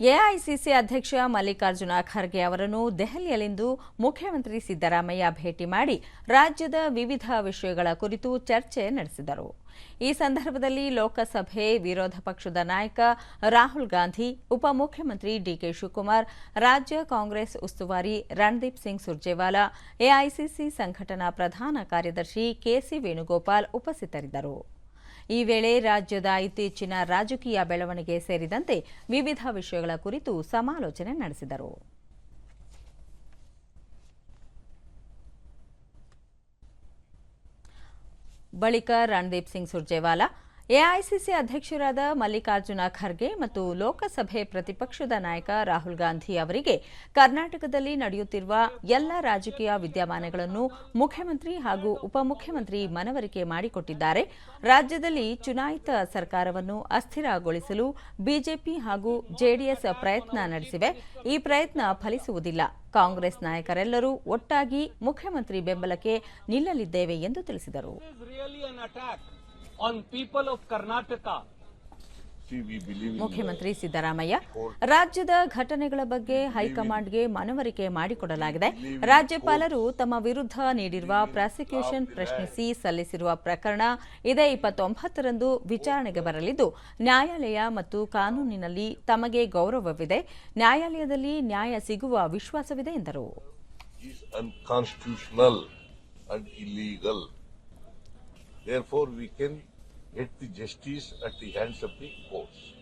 AICC ಅಧ್ಯಕ್ಷ ಮಲ್ಲಿಕಾರ್ಜುನ ಖರ್ಗೆ ಅವರನ್ನು ದೆಹಲಿಯಲ್ಲಿಂದು ಮುಖ್ಯಮಂತ್ರಿ ಸಿದ್ದರಾಮಯ್ಯ ಭೇಟಿ ಮಾಡಿ ರಾಜ್ಯದ ವಿವಿಧ ವಿಷಯಗಳ ಕುರಿತು ಚರ್ಚೆ ನಡೆಸಿದರು. ಈ ಸಂದರ್ಭದಲ್ಲಿ ಲೋಕಸಭೆ ವಿರೋಧ ಪಕ್ಷದ ನಾಯಕ ರಾಹುಲ್ ಗಾಂಧಿ, ಉಪಮುಖ್ಯಮಂತ್ರಿ ಡಿಕೆ ಶಿವಕುಮಾರ್, ರಾಜ್ಯ ಕಾಂಗ್ರೆಸ್ ಉಸ್ತುವಾರಿ ರಣದೀಪ್ ಸಿಂಗ್ ಸುರ್ಜೇವಾಲಾ, ಎಐಸಿಸಿ ಸಂಘಟನಾ ಪ್ರಧಾನ ಕಾರ್ಯದರ್ಶಿ ಕೆಸಿ ವೇಣುಗೋಪಾಲ್ ಉಪಸ್ಥಿತರಿದ್ದರು. ಈ ವೇಳೆ ರಾಜ್ಯದ ಇತ್ತೀಚಿನ ರಾಜಕೀಯ ಬೆಳವಣಿಗೆ ಸೇರಿದಂತೆ ವಿವಿಧ ವಿಷಯಗಳ ಕುರಿತು ಸಮಾಲೋಚನೆ ನಡೆಸಿದರು. ಬಳಿಕ ರಣದೀಪ್ ಸಿಂಗ್ ಸುರ್ಜೇವಾಲಾ ಎಐಸಿಸಿ ಅಧ್ಯಕ್ಷರಾದ ಮಲ್ಲಿಕಾರ್ಜುನ ಖರ್ಗೆ ಮತ್ತು ಲೋಕಸಭೆ ಪ್ರತಿಪಕ್ಷದ ನಾಯಕ ರಾಹುಲ್ ಗಾಂಧಿ ಅವರಿಗೆ ಕರ್ನಾಟಕದಲ್ಲಿ ನಡೆಯುತ್ತಿರುವ ಎಲ್ಲ ರಾಜಕೀಯ ವಿದ್ಯಮಾನಗಳನ್ನು ಮುಖ್ಯಮಂತ್ರಿ ಹಾಗೂ ಉಪಮುಖ್ಯಮಂತ್ರಿ ಮನವರಿಕೆ ಮಾಡಿಕೊಟ್ಟಿದ್ದಾರೆ. ರಾಜ್ಯದಲ್ಲಿ ಚುನಾಯಿತ ಸರ್ಕಾರವನ್ನು ಅಸ್ಥಿರಗೊಳಿಸಲು ಬಿಜೆಪಿ ಹಾಗೂ ಜೆಡಿಎಸ್ ಪ್ರಯತ್ನ ನಡೆಸಿವೆ. ಈ ಪ್ರಯತ್ನ ಫಲಿಸುವುದಿಲ್ಲ. ಕಾಂಗ್ರೆಸ್ ನಾಯಕರೆಲ್ಲರೂ ಒಟ್ಟಾಗಿ ಮುಖ್ಯಮಂತ್ರಿ ಬೆಂಬಲಕ್ಕೆ ನಿಲ್ಲಲಿದ್ದೇವೆ ಎಂದು ತಿಳಿಸಿದರು. On people of Karnataka. We believe in ಮುಖ್ಯಮಂತ್ರಿ ಸಿದ್ದರಾಮಯ್ಯ ರಾಜ್ಯದ ಘಟನೆಗಳ ಬಗ್ಗೆ ಹೈಕಮಾಂಡ್ಗೆ ಮನವರಿಕೆ ಮಾಡಿಕೊಡಲಾಗಿದೆ. ರಾಜ್ಯಪಾಲರು ತಮ್ಮ ವಿರುದ್ಧ ನೀಡಿರುವ ಪ್ರಾಸಿಕ್ಯೂಷನ್ ಪ್ರಶ್ನಿಸಿ ಸಲ್ಲಿಸಿರುವ ಪ್ರಕರಣ ಇದೇ ಇಪ್ಪತ್ತೊಂಬತ್ತರಂದು ವಿಚಾರಣೆಗೆ ಬರಲಿದ್ದು ನ್ಯಾಯಾಲಯ ಮತ್ತು ಕಾನೂನಿನಲ್ಲಿ ತಮಗೆ ಗೌರವವಿದೆ. ನ್ಯಾಯಾಲಯದಲ್ಲಿ ನ್ಯಾಯ ಸಿಗುವ ವಿಶ್ವಾಸವಿದೆ ಎಂದರು. Therefore, we can get the justice at the hands of the courts.